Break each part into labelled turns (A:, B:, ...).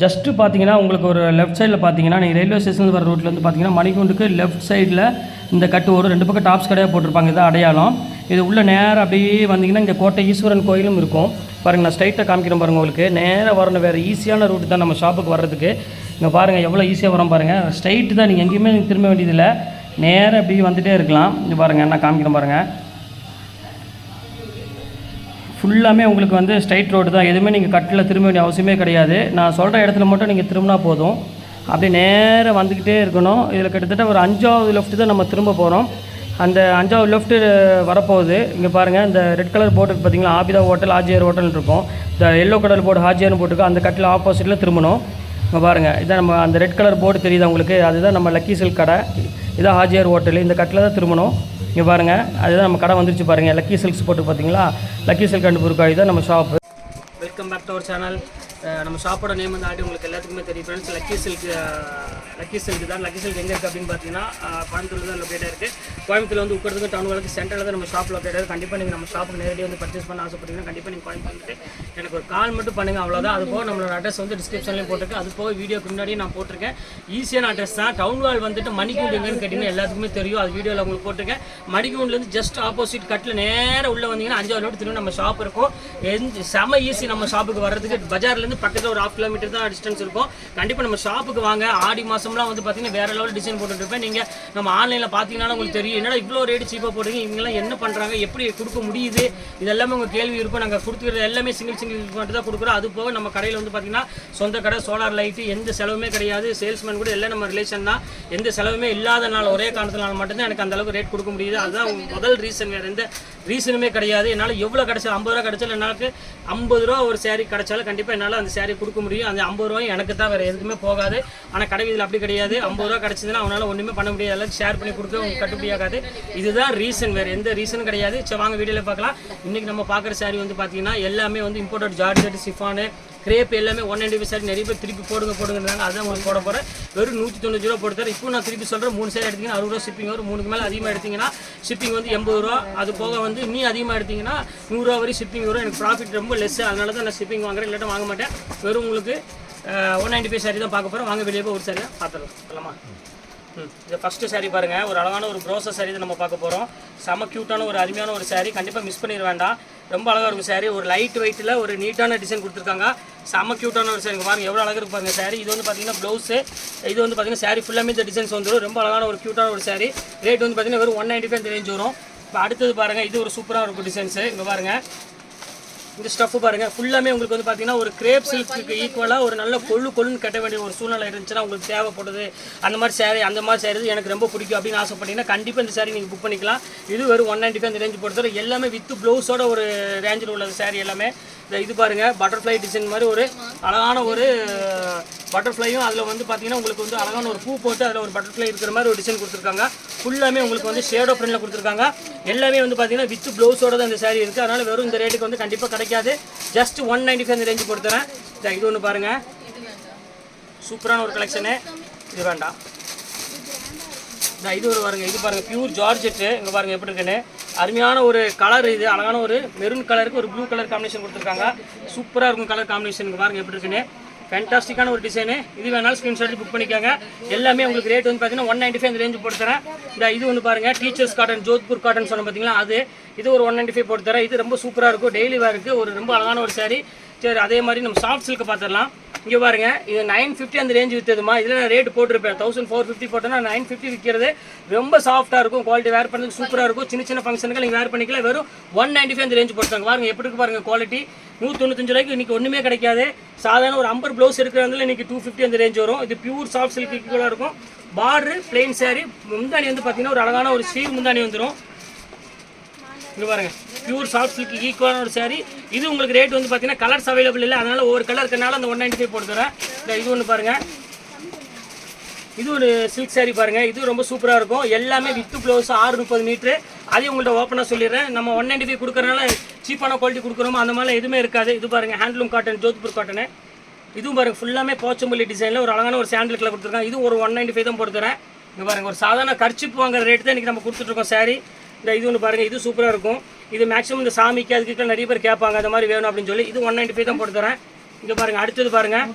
A: Just பார்த்தீங்கன்னா உங்களுக்கு ஒரு லெஃப்ட் சைடில் பார்த்தீங்கன்னா நீங்கள் ரயில்வே ஸ்டேஷன் வர ரூட்டில் வந்து பார்த்தீங்கன்னா மணிகுண்டுக்கு லெஃப்ட் சைடில் இந்த கட்டு வரும் ரெண்டு பக்கம் டாப்ஸ் கடையாக போட்டிருப்பாங்க. இது அடையாளம். இது உள்ள நேராக அப்படியே வந்தீங்கன்னா இங்கே கோட்டை ஈஸ்வரன் கோயிலும் இருக்கும். பாருங்கள் நான் ஸ்ட்ரைட்டாக காமிக்கிறேன் பாருங்கள் உங்களுக்கு. நேராக வரணும் வேறு ஈஸியான ரூட் தான் நம்ம ஷாப்புக்கு வர்றதுக்கு. இங்கே பாருங்கள் எவ்வளோ ஈஸியாக வரோம் பாருங்கள் ஸ்ட்ரைட்டு தான் நீங்கள் எங்கேயுமே திரும்ப வேண்டியதில்லை. நேராக அப்படியே வந்துகிட்டே இருக்கலாம். இங்கே பாருங்கள் நான் காமிக்கிறேன் பாருங்கள் ஃபுல்லாமே உங்களுக்கு வந்து ஸ்ட்ரைட் ரோடு தான். எதுவுமே நீங்கள் கட்டில் திரும்ப வேண்டிய அவசியமே கிடையாது. நான் சொல்கிற இடத்துல மட்டும் நீங்கள் திரும்பினா போதும். அப்படியே நேராக வந்துக்கிட்டே இருக்கணும். இதில் கிட்டத்தட்ட ஒரு அஞ்சாவது லெஃப்ட்டு தான் நம்ம திரும்ப போகிறோம் அந்த அஞ்சாவது லெஃப்ட்டு வரப்போகுது. இங்கே பாருங்கள் இந்த ரெட் கலர் போர்டு பார்த்தீங்களா ஆபிதா ஹோட்டல் ஆஜியர் ஹோட்டல்னு இருக்கும். இந்த எல்லோ கலர் போர்டு ஹாஜியர்னு போட்டுருக்கோம் அந்த கட்டில் ஆப்போசிட்டில் திரும்பணும். இங்கே பாருங்கள் இதான் நம்ம அந்த ரெட் கலர் போர்டு தெரியுது உங்களுக்கு? அதுதான் நம்ம லக்கி சில்க் கடை. இதான் ஹாஜியார் ஹோட்டல். இந்த கட்டில் தான் திரும்பணும். இங்கே பாருங்கள் அதுதான் நம்ம கடை வந்துருச்சு பாருங்கள் லக்கி சில்க்ஸ் போட்டு பார்த்தீங்களா? லக்கி சில்க் அண்ட் புருக்காய் தான் நம்ம shop. Welcome back to our channel நம்ம ஷாப்போட நேம் வந்து ஆடி உங்களுக்கு எல்லாத்துக்குமே தெரியும். Friends lucky silk lucky silk தான். லக்கி சில்க் எங்கே இருக்குது அப்படின்னு பார்த்தீங்கன்னா கோயம்புத்தூர் தான் லொக்கேட்டாக இருக்குது கோயம்புத்தூர் வந்து உட்கறதுக்கு டவுன் வழக்கு சென்டரில் தான் நம்ம ஷாப் லொக்கேட் இருக்குது கண்டிப்பாக நீங்கள் நம்ம ஷாப்புக்கு நேரடியாக வந்து பர்ச்சேஸ் பண்ண ஆசைப்பட்டீங்கன்னா கண்டிப்பாக நீங்கள் கோயம்புத்தூர் வந்துட்டு எனக்கு ஒரு கால் மட்டும் பண்ணுங்கள் அவ்வளோதான் அது போக நம்மளோட அட்ரஸ் வந்து டிஸ்கிரிப்ஷன்லேயும் போட்டிருக்கு. அது போக வீடியோக்கு முன்னாடியே நான் போட்டிருக்கேன். ஈஸியான அட்ரஸ் தான். டவுன் வால் வந்துட்டு மணிக்கூண்டுங்கன்னு கேட்டிங்கன்னா எல்லாத்துக்குமே தெரியும். அது வீடியோவில் உங்களுக்கு போட்டிருக்கேன். மணிக்கூண்டுலேருந்து ஜஸ்ட் ஆப்போசிட் கட்டில் நேராக உள்ளே வந்தீங்கன்னா அஞ்சாவது ரோடு திரும்ப நம்ம ஷாப் இருக்கும். எந்த செம ஈஸி நம்ம ஷாப்புக்கு வர்றதுக்கு. பஜார்லேருந்து பக்கத்தில் ஒரு ஹாஃப் கிலோமீட்டர் தான் டிஸ்டன்ஸ் இருக்கும். கண்டிப்பாக நம்ம ஷாப்புக்கு வாங்க. ஆடி மாதம்லாம் வந்து பார்த்தீங்கன்னா வேற லெவல் டிசைன் போட்டுருப்பேன் நீங்கள் நம்ம ஆன்லைனில் பார்த்தீங்கன்னா உங்களுக்கு தெரியும். என்னடா இவ்வளோ ரேட் சீப்பாக போடுறீங்க? இவங்கெல்லாம் என்ன பண்ணுறாங்க எப்படி கொடுக்க முடியுது? இதெல்லாமே உங்கள் கேள்வி இருக்கும் நாங்கள் கொடுத்துக்கிறது எல்லாமே சிங்கிள் சிங்கிள் மட்டும் தான் கொடுக்குறோம். அது போக நம்ம கடையில் வந்து பார்த்தீங்கன்னா சொந்த கடை சோலார் லைட்டு எந்த செலவுமே கிடையாது. சேல்ஸ்மேன் கூட எல்லாம் நம்ம ரிலேஷன் தான். எந்த செலவுமே இல்லாத நாள் ஒரே காரணத்தினால மட்டும்தான் எனக்கு அந்த அளவுக்கு ரேட் கொடுக்க முடியுது. அதுதான் முதல் ரீசன் வேறு எந்த ரீசனுமே கிடையாது. என்னால் எவ்வளோ கிடைச்சாலும் ஐம்பது ரூபா கிடைச்சாலும் என்னாலுக்கு ஐம்பது ரூபா ஒரு சேரீ கிடைச்சாலும் கண்டிப்பாக என்னால் அந்த சேரீ கொடுக்க முடியும். அந்த ஐம்பது ரூபாயும் எனக்கு தான் வேறு எதுக்குமே போகாது. ஆனால் கடை இதில் அப்படி கிடையாது. ஐம்பது ரூபா கிடைச்சதுன்னா அவனால் ஒன்றுமே பண்ண முடியாது. எல்லாம் ஷேர் பண்ணி கொடுக்க உங்களுக்கு கட்டுப்படியாகாது இதுதான் ரீசன் வேறு எந்த ரீசனும் கிடையாது. சரி வாங்க வீடியோவில் பார்க்கலாம். இன்றைக்கி நம்ம பார்க்குற சேரீ வந்து பார்த்தீங்கன்னா எல்லாமே வந்து இம்போர்ட்டட் ஜார்ஜெட் சிஃபானு கிரேப் எல்லாமே ஒன் நைன்டி சாரி நிறைய பேர் திருப்பி போடுங்க போடுங்கிறாங்க அதான் உங்களுக்கு போட போகிறேன் வெறும் நூற்றி தொண்ணூறு ரூபா போட்டு தரேன். இப்போ நான் திருப்பி சொல்கிறேன் மூணு சேர் எடுத்தீங்கன்னா அறுபது ரூபா ஷிப்பிங் வரும். மூணுக்கு மேலே அதிகமாக எடுத்தீங்கன்னா ஷிப்பிங் வந்து எண்பது ரூபா. அது போக வந்து நீ அதிகமாக எடுத்தீங்கன்னா நூறுரூவா வரை ஷிப்பிங் வரும். எனக்கு ப்ராஃபிட் ரொம்ப லெஸ் அதனால தான் நான் ஷிப்பிங் வாங்குறேன். இல்லாட்ட வாங்க மாட்டேன். வெறும் உங்களுக்கு ஒன் நைன்டி ஃபைவ் சாரி தான் பார்க்க போகிறோம் வாங்க வெளியே போய் ஒரு சாரி பார்த்துடலாம். சொல்லலாமா? ம். இது ஃபஸ்ட்டு saree பாருங்கள் ஒரு அழகான ஒரு ப்ரோசஸ் saree தான் நம்ம பார்க்க போகிறோம் செம க்யூட்டான ஒரு அருமையான ஒரு சாரீ கண்டிப்பாக மிஸ் பண்ணிட வேண்டாம். ரொம்ப அழகாக இருக்கும் சாரி ஒரு லைட் வெயிட்டில் ஒரு நீட்டான டிசைன் கொடுத்துருக்காங்க. செம க்யூட்டான ஒரு saree. பாருங்கள் எவ்வளோ அழகாக இருக்கு பாருங்கள் சாரி இது வந்து பார்த்தீங்கன்னா ப்ளவுஸு இது வந்து பார்த்தீங்கன்னா சாரி ஃபுல்லாமே இந்த டிசைன்ஸ் வந்துடும் ரொம்ப அழகான ஒரு க்யூட்டான ஒரு சாரி ரேட் வந்து பார்த்தீங்கன்னா வெறும் ஒன் நைன்ட்டி ஃபைவ் ரேஞ்ச் வரும். இப்போ அடுத்தது பாருங்கள் இது ஒரு சூப்பராக இருக்கும் டிசைன்ஸு இங்கே பாருங்கள் இந்த ஸ்டஃப் பாருங்க. ஃபுல்லாமே உங்களுக்கு வந்து பார்த்தீங்கன்னா ஒரு கிரேப் சில்க்கு ஈக்குவலாக ஒரு நல்ல கொள்ளு கொள்ளுன்னு கட்ட வேண்டிய ஒரு சூழ்நிலை இருந்துச்சுன்னா உங்களுக்கு தேவைப்படுது. அந்த மாதிரி சேரீ அந்த மாதிரி சேரீ எனக்கு ரொம்ப பிடிக்கும் அப்படின்னு ஆசைப்பட்டீங்கன்னா கண்டிப்பாக இந்த saree நீங்கள் புக் பண்ணிக்கலாம். இது வெறும் ஒன் நைன்டி ஃபைவ் ரேஞ்ச் பொறுத்தவரை எல்லாமே வித் ப்ளவுஸோட ஒரு ரேஞ்சில் உள்ள saree எல்லாமே. இது பாருங்க பட்டர்ஃப்ளை டிசைன் மாதிரி ஒரு அழகான ஒரு பட்டர்ஃப்ளையும் அதில் வந்து பார்த்தீங்கன்னா உங்களுக்கு வந்து அழகான ஒரு பூ போட்டு அதில் ஒரு பட்டர்ஃப்ளை இருக்கிற மாதிரி ஒரு டிசைன் கொடுத்துருக்காங்க. ஃபுல்லாமே உங்களுக்கு வந்து ஷேடோ பிரிண்டில் கொடுத்துருக்காங்க. எல்லாமே வந்து பார்த்தீங்கன்னா வித் ப்ளவுஸோட தான் இந்த சேரீ இருக்குது அதனால் வெறும் இந்த ரேட்டுக்கு வந்து கண்டிப்பாக கிடைக்காது. Just one ninety five range கொடுத்துறேன். இது ஒன்று பாருங்கள் சூப்பரான ஒரு கலெக்ஷனு இது வேண்டாம். இது ஒரு பாருங்கள் இது பாருங்கள் பியூர் ஜார்ஜெட்டு இங்கே பாருங்கள் எப்படி இருக்குன்னு. அருமையான ஒரு கலர் இது. அழகான ஒரு மெரூன் கலருக்கு ஒரு ப்ளூ கலர் காம்பினேஷன் கொடுத்துருக்காங்க. சூப்பராக இருக்கும் கலர் காம்பினேஷன் பாருங்கள் பாருங்க எப்படி இருக்குன்னு. ஃபேன்டாஸ்டிக்கான ஒரு டிசைனு இது வேணாலும் ஸ்க்ரீன்ஷாட் புக் பண்ணிக்கோங்க. எல்லாமே உங்களுக்கு ரேட் வந்து பார்த்தீங்கன்னா ஒன் நைன்டி ஃபைவ் ரேஞ்சு போட்டு தரேன் இந்த இது வந்து பாருங்கள் டீச்சர்ஸ் காட்டன் ஜோத்பூர் காட்டன் சொன்ன பார்த்தீங்களா அது இது ஒரு ஒன் நைன்டி ஃபைவ் போட்டு தரேன் இது ரொம்ப சூப்பராக இருக்கும். டெய்லி வேருக்கு ஒரு ரொம்ப அழகான ஒரு சாரி சரி அதே மாதிரி நம்ம சாஃப்ட் சில்க்கு பார்த்துடலாம். இங்கே பாருங்க இது நைன் ஃபிஃப்டி அந்த ரேஞ்ச் விற்றதுமா இதில் நான் ரேட் போட்டிருப்பேன். தௌசண்ட் ஃபோர் ஃபிஃப்டி போட்டேன்னா நைன் ஃபிஃப்டி விற்கிறது ரொம்ப சாஃப்ட்டாக இருக்கும். குவாலிட்டி வேர் பண்ணுறதுக்கு சூப்பராக இருக்கும். சின்ன சின்ன ஃபங்க்ஷனுக்கு நீங்கள் வேர் பண்ணிக்கலாம் வெறும் ஒன் நைன்டி ஃபைவ் அந்த ரேஞ்ச் போட்டாங்க பாருங்க எப்படி இருக்கு பாருங்க குவாலிட்டி நூற்றி ரூபாய்க்கு இன்றைக்கி ஒன்றுமே கிடைக்காது. சாதாரண ஒரு அம்பர் ப்ளவுஸ் இருக்கிறதுல இன்றைக்கி டூ ஃபிஃப்டி அந்த ரேஞ்ச் வரும். இது பியூர் சாஃப்ட் சில்க்கு கூட இருக்கும். பார்டர் பிளெயின் சாரி முந்தானி வந்து பார்த்தீங்கன்னா ஒரு அழகான ஒரு ஸ்டீல் முந்தானி வந்துடும் இங்கே பாருங்கள் பியூர் சாஃப்ட் சில்க் ஈக்குவலான ஒரு சாரி இது உங்களுக்கு ரேட் வந்து பார்த்தீங்கன்னா கலர்ஸ் அவைலபிள் இல்லை. அதனால் ஒவ்வொரு கலர் இருக்கனால அந்த ஒன் நைன்டி ஃபைவ் போட்டு தரேன் இந்த இது ஒன்று பாருங்கள் இது ஒரு சில்க் saree பாருங்கள் இது ரொம்ப சூப்பராக இருக்கும். எல்லாமே வித்து ப்ளவுஸ் ஆறு முப்பது மீட்ரு அதையும் உங்கள்கிட்ட ஓப்பனாக சொல்லிடுறேன். நம்ம ஒன் நைன்டி ஃபைவ் கொடுக்குறனால சீப்பான குவாலிட்டி கொடுக்குறோமோ அந்த மாதிரிலாம் எதுவுமே இருக்காது. இது பாருங்கள் ஹேண்ட்லூம் காட்டன் ஜோத்பூர் காட்டனு இதுவும் பாருங்கள் ஃபுல்லாமே போச்சம்பள்ளி டிசைனில் ஒரு அழகான ஒரு சாண்டில் கலர் கொடுத்துருக்காங்க. இது ஒரு ஒன் நைன்டி ஃபைவ் தான் போட்டுறேன் இங்கே பாருங்கள் ஒரு சாதாரண கர்ச்சிப்பு வாங்குற ரேட் தான் இன்றைக்கி நம்ம கொடுத்துட்ருக்கோம் சாரி இந்த இது ஒன்று பாருங்கள் இது சூப்பராக இருக்கும். இது மேக்ஸிமம் இந்த சாமிக்கு அதுக்கு நிறைய பேர் கேட்பாங்க அந்த மாதிரி வேணும் அப்படின்னு சொல்லி. இது ஒன் நைன்டி ஃபைவ் தான் போட்டு தரேன். இங்கே பாருங்கள் அடுத்தது பாருங்கள்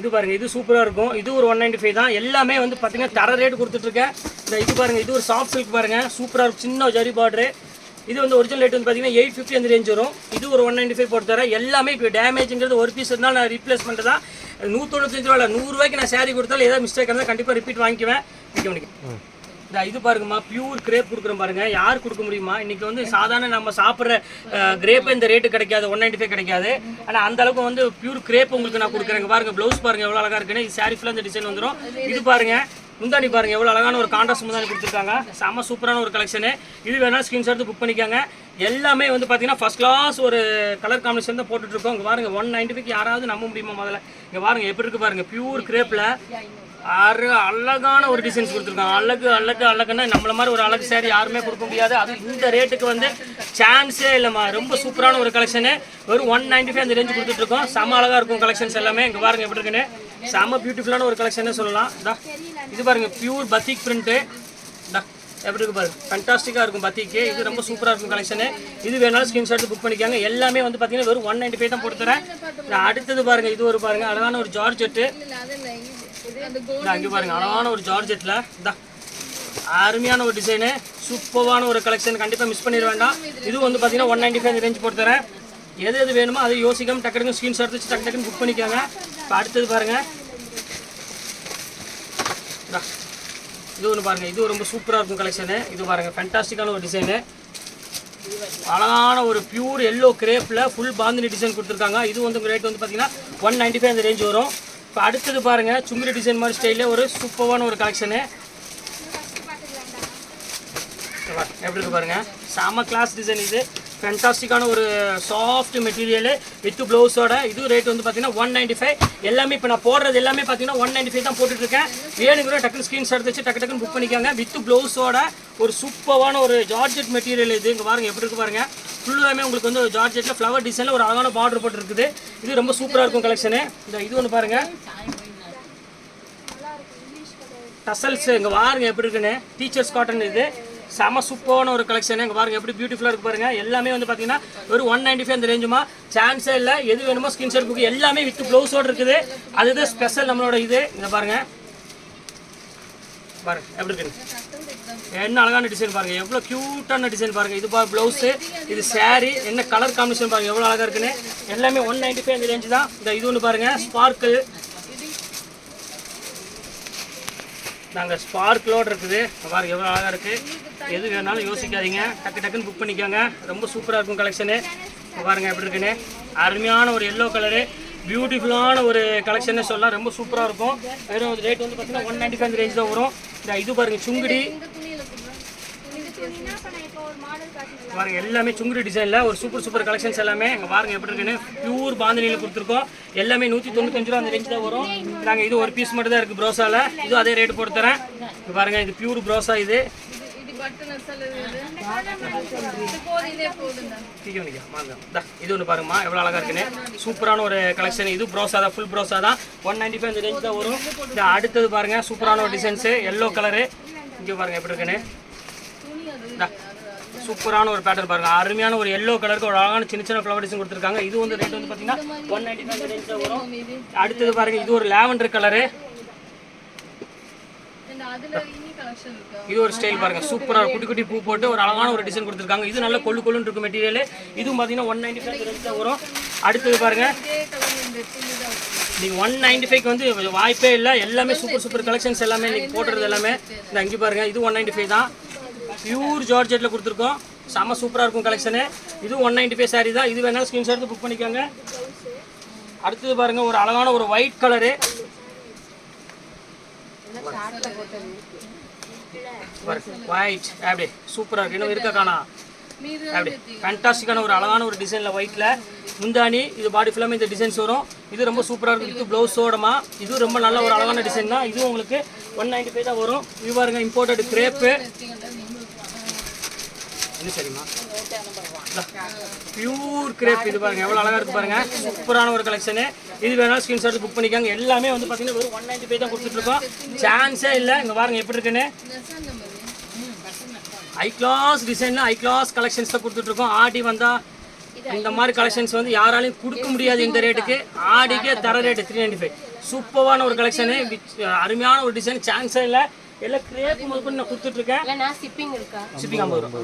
A: இது பாருங்கள் இது சூப்பராக இருக்கும். இது ஒரு ஒன் நைன்டி ஃபைவ் தான். எல்லாமே வந்து பார்த்தீங்கன்னா தர ரேட் கொடுத்துட்ருக்கேன். இந்த இது பாருங்கள் இது ஒரு சாஃப்ட் சில்க் பாருங்க. சூப்பராக இருக்கும். சின்ன ஜரி பார்டரு இது வந்து ஒரிஜினல் ரேட் வந்து பார்த்தீங்கன்னா எயிட் ஃபிஃப்டி அந்த ரேஞ்ச் வரும். இது ஒரு ஒன் நைன்டி ஃபைவ் போட்டு தரேன். எல்லாமே இப்போ டேமேஜுங்கிறது ஒரு பீஸ் இருந்தாலும் நான் ரீப்ளேஸ்மெண்ட் தான். நூற்றொண்ணூத்தஞ்சு ரூபா இல்லை நூறுரூவாய்க்கு நான் saree கொடுத்தாலும் ஏதாவது மிஸ்டேக் இருந்தால் கண்டிப்பாக ரிப்பீட் வாங்கிக்குவேன். விற்க முடியும் இந்த இது பாருங்கம்மா பியூர் கிரேப் கொடுக்குறோம் பாருங்க. யார் கொடுக்க முடியுமா? இன்னைக்கு வந்து சாதாரண நம்ம சாப்பிட்ற கிரேப் இந்த ரேட்டு கிடைக்காது ஒன் நைன்டி ஃபைவ் கிடைக்காது. ஆனால் அந்த அளவுக்கு வந்து பியூர் கிரேப் உங்களுக்கு நான் கொடுக்குறேங்க. பாருங்க ப்ளவுஸ் பாருங்க எவ்வளோ அழகா இருக்குன்னு. இது சாரி ஃபுல்லாக இந்த டிசைன் வந்துடும் இது பாருங்க முந்தானி பாருங்க எவ்வளோ அழகான ஒரு கான்ட்ராஸ்ட் முந்தானி கொடுத்துருக்காங்க. செம்ம சூப்பரான ஒரு கலெக்ஷனு இது வேணால் ஸ்கிரீன்ஷாட் எடுத்து புக் பண்ணிக்கோங்க. எல்லாமே வந்து பார்த்தீங்கன்னா ஃபஸ்ட் கிளாஸ் ஒரு கலர் காம்பினேஷன் தான் போட்டுட்ருக்கோம் இங்கே பாருங்க ஒன் நைன்டி யாராவது நம்ப முடியுமா முதல்ல? இங்கே பாருங்க எப்படி இருக்கு பாருங்க பியூர் கிரேப்பில் ஆறு அழகான ஒரு டிசைன்ஸ் கொடுத்துருக்காங்க. அழகு அழகு அழகுன்னா நம்மள மாதிரி ஒரு அழகு சேரீ யாருமே கொடுக்க முடியாது. அது இந்த ரேட்டுக்கு வந்து சான்ஸே இல்லைம்மா. ரொம்ப சூப்பரான ஒரு கலெக்ஷனு வெறும் ஒன் நைன்டி ஃபைவ் அந்த ரேஞ்சு கொடுத்துட்ருக்கோம். செம அழகாக இருக்கும் கலெக்ஷன்ஸ் எல்லாமே. இங்கே பாருங்கள் எப்படி இருக்குன்னு. செம பியூட்டிஃபுல்லான ஒரு கலெக்ஷனே சொல்லலாம். இதா இது பாருங்கள் பியூர் பத்திக் பிரிண்ட்டு இதா எப்படி இருக்கு பாருங்க ஃபண்டாஸ்டிக்காக இருக்கும் பத்திக்கு இது ரொம்ப சூப்பராக இருக்கும் கலெக்ஷனு இது வேணாலும் ஸ்கிரீன்ஷாட் புக் பண்ணிக்காங்க. எல்லாமே வந்து பார்த்தீங்கன்னா வெறும் ஒன் நைன்டி ஃபைவ் தான் போட்டு தரேன் அடுத்தது பாருங்கள் இது ஒரு பாருங்கள் அழகான ஒரு ஜார்ஜெட்டு. அங்கே பாருங்க அழகான ஒரு ஜார்ஜெட்டில் இந்த. அருமையான ஒரு டிசைனு சூப்பரான ஒரு கலெக்ஷன் கண்டிப்பாக மிஸ் பண்ணிட வேண்டாம். இது வந்து பார்த்தீங்கன்னா ஒன் நைன்டி ஃபைவ் ரேஞ்ச் போட்டு தரேன். எது எது வேணுமோ அதை யோசிக்காம டக்கு ஸ்க்ரீன்ஷாட் வச்சு டக்கு டக்குன்னு புக் பண்ணிக்கோங்க. இப்போ அடுத்தது பாருங்கள். இது ஒன்று பாருங்கள் இது ரொம்ப சூப்பராக இருக்கும் கலெக்ஷனு இது பாருங்கள் ஃபேண்டாஸ்டிக்கான ஒரு டிசைனு அழகான ஒரு பியூர் எல்லோ கிரேப்பில் ஃபுல் பாந்தினி டிசைன் கொடுத்துருக்காங்க. இது வந்து ரேட் வந்து பார்த்தீங்கன்னா ஒன் நைன்டி ஃபைவ் அந்த ரேஞ்ச் வரும். இப்போ அடுத்தது பாருங்கள் சுங்குரி டிசைன் மாதிரி ஸ்டைலில் ஒரு சூப்பரான ஒரு கலெக்ஷனு எப்படி இருக்கு பாருங்க. செம கிளாஸ் டிசைன் இது. ஃபென்டாஸ்டிக்கான ஒரு சாஃப்ட் மெட்டீரியலு வித் ப்ளவுஸோட இது ரேட் வந்து பார்த்தீங்கன்னா ஒன் நைன்ட்டி ஃபைவ் எல்லாமே இப்போ நான் போடுறது எல்லாமே பார்த்தீங்கன்னா ஒன் நைன்டி ஃபைவ் தான் போட்டுட்ருக்கேன். வேணுங்கிற டக்குனு ஸ்க்ரீன் ஷாட் வச்சு டக்கு டக்குன்னு புக் பண்ணிக்கோங்க. வித் ப்ளவுஸோட ஒரு சூப்பரான ஒரு ஜார்ஜெட் மெட்டீரியல் இது. இங்கே பாருங்க எப்படி இருக்கு பாருங்க. ஃபுல்லாமே உங்களுக்கு வந்து ஜார்ஜெட்டில் ஃப்ளவர் டிசைனில் ஒரு அழகான பார்டர் போட்டுருக்குது. இது ரொம்ப சூப்பராக இருக்கும் கலெக்ஷனு இந்த இது ஒன்று பாருங்கள் டசல்ஸ் இங்கே பாருங்க எப்படி இருக்குன்னு. டீச்சர்ஸ் காட்டன் இது. செம சூப்பரான ஒரு கலெக்ஷன் இங்கே பாருங்கள் எப்படி பியூட்டிஃபுல்லாக இருக்கு பாருங்கள் எல்லாமே வந்து பார்த்தீங்கன்னா ஒரு ஒன் நைன்டி ஃபைவ் அந்த ரேஞ்சுமா சான்ஸே இல்லை. எது வேணுமோ ஸ்கிரீன்ஷாட் புக்கு எல்லாமே வித் ப்ளவுஸோடு இருக்குது. அதுதான் ஸ்பெஷல் நம்மளோட இது. இங்கே பாருங்கள் பாருங்கள் எப்படி இருக்குன்னு. என்ன அழகான டிசைன் பாருங்கள் எவ்வளோ க்யூட்டான டிசைன் பாருங்கள் இது பா ப்ளவுஸு இது சாரீ என்ன கலர் காம்பினேஷன் பாருங்கள் எவ்வளோ அழகாக இருக்குன்னு. எல்லாமே ஒன் நைன்ட்டி ஃபைவ் அந்த ரேஞ்சு தான். இந்த இது ஒன்று பாருங்கள் ஸ்பார்க்கிள் நாங்கள் ஸ்பார்க்கிலோடு இருக்குது. பாருங்கள் எவ்வளோ அழகாக இருக்குது எது வேணாலும் யோசிக்காதீங்க. டக்கு டக்குன்னு புக் பண்ணிக்கோங்க. ரொம்ப சூப்பராக இருக்கும் கலெக்ஷனு பாருங்கள் எப்படி இருக்குன்னு. அருமையான ஒரு எல்லோ கலரு பியூட்டிஃபுல்லான ஒரு கலெக்ஷனே சொல்லலாம். ரொம்ப சூப்பராக இருக்கும். வெறும் ரேட் வந்து பார்த்தீங்கன்னா ஒன் நைன்ட்டி ஃபைவ் ரேஞ்ச் தான் வரும். இந்த இது பாருங்கள் சுங்குடி. பாருங்க எல்லாமே சுங்குடி டிசைனில் ஒரு சூப்பர் சூப்பர் கலெக்ஷன்ஸ் எல்லாமே. இங்கே பாருங்க எப்படி இருக்குன்னு? பியூர் பாந்தனியில் கொடுத்துருக்கோம். எல்லாமே நூற்றி தொண்ணூத்தஞ்சு ரூபா அந்த ரேஞ்ச் தான் வரும். நாங்கள் இது ஒரு பீஸ் மட்டும் தான் இருக்குது ப்ரோஸாவில் இதுவும் அதே ரேட் போட்டு தரேன் இங்க பாருங்க இது பியூர் ப்ரோஸா இது. இது ஒன்று பாருங்கம்மா எவ்வளோ அழகாக இருக்குன்னு. சூப்பரான ஒரு கலெக்ஷன் இது ப்ரோஸா தான் ஃபுல் ப்ரோஸா தான். ஒன் நைன்டி ஃபைவ் அந்த ரேஞ்ச் தான் வரும். இந்த அடுத்தது பாருங்கள் சூப்பரான ஒரு டிசைன்ஸு எல்லோ கலரு இங்கே பாருங்கள் எப்படி இருக்குன்னு? சூப்பரான ஒரு பேட்டர்ன் பாருங்க. அருமையான ஒரு எல்லோ கலருக்கு ஒரு அழகான சின்ன சின்ன ஃப்ளவர் டிசைன் கொடுத்துருக்காங்க. இது வந்து ரேட் வந்து பார்த்தீங்கன்னா ஒன் நைன்டி ஃபைவ் வரும். அடுத்தது பாருங்க இது ஒரு லாவெண்டர் கலரு இது ஒரு ஸ்டைல் பாருங்க. சூப்பரா குட்டி குட்டி பூ போட்டு ஒரு அழகான ஒரு டிசைன் கொடுத்துருக்காங்க. இது நல்ல கொள்ளு கொள்ளுன்னு இருக்கும் மெட்டீரியல் இதுவும் பார்த்தீங்கன்னா ஒன் நைன்டி ஃபைவ் ரேஞ்ச் தான் வரும். அடுத்தது பாருங்க. நீங்கள் ஒன் நைன்டி ஃபைவ்க்கு வந்து வாய்ப்பே இல்லை. எல்லாமே சூப்பர் சூப்பர் கலெக்ஷன்ஸ் எல்லாமே நீங்கள் போடுறது எல்லாமே. இந்த அங்கே பாருங்க. இது ஒன் நைன்டி ஃபைவ் தான். பியூர் ஜார்ஜெட்டில் கொடுத்துருக்கோம். செம்ம சூப்பராக இருக்கும் கலெக்ஷனு இதுவும் ஒன் நைன்டி ஃபைவ் சாரீ தான். இது வேணாலும் ஸ்க்ரீன்ஷாட் எடுத்து புக் பண்ணிக்கோங்க. அடுத்தது பாருங்கள் ஒரு அழகான ஒரு ஒயிட் கலரு ஒயிட் அப்படி சூப்பராக இருக்கு. இன்னும் இருக்க காணா? அப்படி ஃபேண்டாஸ்டிக்கான ஒரு அழகான ஒரு டிசைனில் ஒயிட்டில் முந்தானி இது பாடி ஃபுல்லாமே இந்த டிசைன்ஸ் வரும். இது ரொம்ப சூப்பராக இருக்கும். இது ப்ளவுஸோடமா இது ரொம்ப நல்ல ஒரு அழகான டிசைன் தான். இதுவும் உங்களுக்கு ஒன் நைன்டி ஃபைவ் தான் வரும். இது பாருங்கள் இம்போர்ட்டட் கிரேப்பு என்ன சரிம்மா. பியூர் கிரேப் இது பாருங்க எவ்வளோ அழகா இருக்கு பாருங்க. சூப்பரான ஒரு கலெக்ஷனு இது வேணாலும் ஸ்கிரீன்ஷாட் புக் பண்ணிக்கோங்க. எல்லாமே வந்து பார்த்தீங்கன்னா வெறும் ஒன் நைன்டி ஃபைவ் தான் கொடுத்துட்டு இருக்கோம். சான்ஸே இல்லை. இங்கே பாருங்க எப்படி இருக்குன்னு? High class design high class collections தான் கொடுத்துட்டு இருக்கோம். ஆடி வந்தா இந்த மாதிரி கலெக்ஷன்ஸ் வந்து யாராலையும் கொடுக்க முடியாது இந்த ரேட்டுக்கு ஆடிக்கே தர ரேட்டு த்ரீ நைன்டி ஃபைவ் சூப்பரான ஒரு கலெக்ஷனு அருமையான ஒரு டிசைன் சான்ஸே இல்லை. எல்லாம் கிரேப் முதல் நான்
B: இல்லைண்ணா ஷிப்பிங்
A: ஐம்பது ரூபா.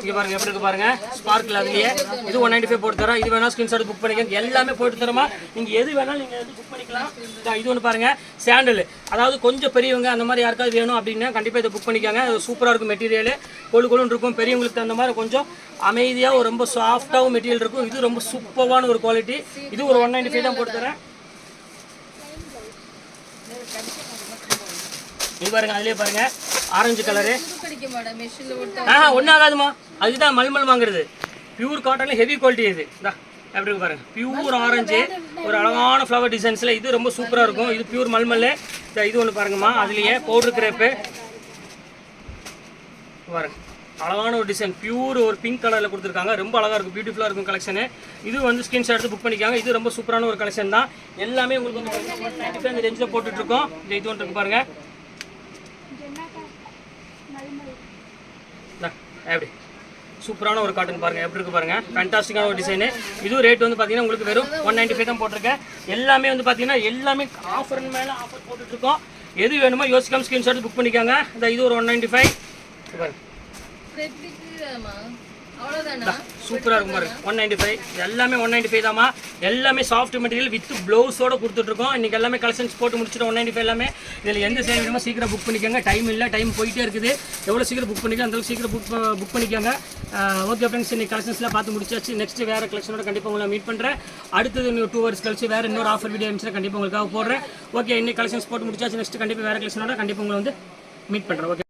A: இங்கே பாருங்க எப்படி இருக்கு பாருங்க. ஸ்பார்க்கில் அதுலயே. இது ஒன் நைன்டி ஃபைவ் போட்டு தரோம். இது வேணா ஸ்கிரீன்ஷாட் புக் பண்ணிக்கோங்க. எல்லாமே போட்டு தரோமா? நீங்க எது வேணாலும் நீங்க எது புக் பண்ணிக்கலாம். இது ஒன்று பாருங்க. சாண்டல் அதாவது கொஞ்சம் பெரியவங்க அந்த மாதிரி யாருக்காவது வேணும் அப்படின்னா கண்டிப்பாக இதை புக் பண்ணிக்கோங்க. அது இருக்கும் மெட்டீரியல் கொழு கொழுன்னு இருக்கும். பெரியவங்களுக்கு தகுந்த மாதிரி கொஞ்சம் அமைதியாக ஒரு ரொம்ப சாஃப்டாகவும் மெட்டீரியல் இருக்கும். இது ரொம்ப சூப்பரான ஒரு குவாலிட்டி இது ஒரு ஒன் நைன்டி ஃபைவ் தான் போட்டு தரேன். இது பாருங்க அதுலயே பாருங்க. ஆரஞ்சு கலரு ஆஹா ஒன்றும் ஆகாதுமா. அதுதான் மல்மல் வாங்குறது. பியூர் காட்டன்ல ஹெவி குவாலிட்டி இது. இந்தா எப்படி இருக்கு பாருங்க. பியூர் ஆரஞ்சு ஒரு அழகான ஃப்ளவர் டிசைன்ஸில் இது ரொம்ப சூப்பராக இருக்கும். இது பியூர் மல்மல். இது ஒன்று பாருங்கம்மா. அதுலேயே பவுடர் கிரேப்பு பாருங்க. அழகான ஒரு டிசைன் பியூர் ஒரு பிங்க் கலரில் கொடுத்துருக்காங்க. ரொம்ப அழகாக இருக்கும். பியூட்டிஃபுல்லாக இருக்கும் கலெக்ஷனு இது வந்து ஸ்கிரீன்ஷாட் எடுத்து புக் பண்ணிக்காங்க. இது ரொம்ப சூப்பரான ஒரு கலெக்ஷன் தான். எல்லாமே உங்களுக்கு வந்து ரேஞ்சில் போட்டுட்ருக்கோம் இந்த இது ஒன்று இருக்கு பாருங்க. இந்தா, எப்படி? சூப்பரான ஒரு காட்டன் பாருங்க. எப்படி இருக்கு பாருங்க? ஃபேண்டாஸ்டிக்கான ஒரு டிசைனு இதுவும் ரேட் வந்து பார்த்தீங்கன்னா உங்களுக்கு வெறும் ஒன் நைன்டி ஃபைவ் தான் போட்டிருக்கேன் எல்லாமே வந்து பார்த்தீங்கன்னா எல்லாமே ஆஃபர் மேலே ஆஃபர் போட்டுட்டு இருக்கோம் எது வேணுமோ யோசிக்காம ஸ்கிரீன்ஷாட் புக் பண்ணிக்கோங்க. இந்த இது ஒரு ஒன் நைன்டி ஃபைவ் பாருங்க.
B: அவ்வளோதானா
A: சூப்பராக இருக்கும் பாருங்க ஒன் நைன்டி ஃபைவ் எல்லாமே ஒன் நைன்டி ஃபைவ் தாம்மா. எல்லாமே சாஃப்ட் மெட்டீரியல் வித் ப்ளவுஸோட கொடுத்துட்ருக்கோம். இன்றைக்கி எல்லாமே கலெக்ஷன்ஸ் போட்டு முடிச்சுட்டு ஒன் நைன்டி ஃபைவ் எல்லாமே. இதில் எந்த சேவை வேணுமோ சீக்கிரம் புக் பண்ணிக்கோங்க. டைம் இல்லை டைம் போயிட்டே இருக்குது. எவ்வளோ சீக்கிரம் புக் பண்ணிக்கோ அந்தளவுக்கு சீக்கிரம் புக் புக் பண்ணிக்கோங்க. ஓகே ஃப்ரெண்ட்ஸ் இன்னைக்கு கலெக்ஷன்ஸ்லாம் பார்த்து முடிச்சாச்சு. நெக்ஸ்ட் வேறு கலெக்ஷனோட கண்டிப்பாக உங்களை மீட் பண்ணுறேன் அடுத்தது இன்னும் டூ ஹவர்ஸ் கழிச்சு வேறு இன்னொரு ஆஃபர் வீடியோ இருந்துச்சுன்னா கண்டிப்பாக உங்களுக்காக போடுறேன். ஓகே இன்னைக்கு கலெக்ஷன்ஸ் போட்டு முடிச்சாச்சு. நெக்ஸ்ட் கண்டிப்பாக வேறு கலெக்ஷனோட கண்டிப்பாக உங்களை வந்து மீட் பண்ணுறேன் ஓகே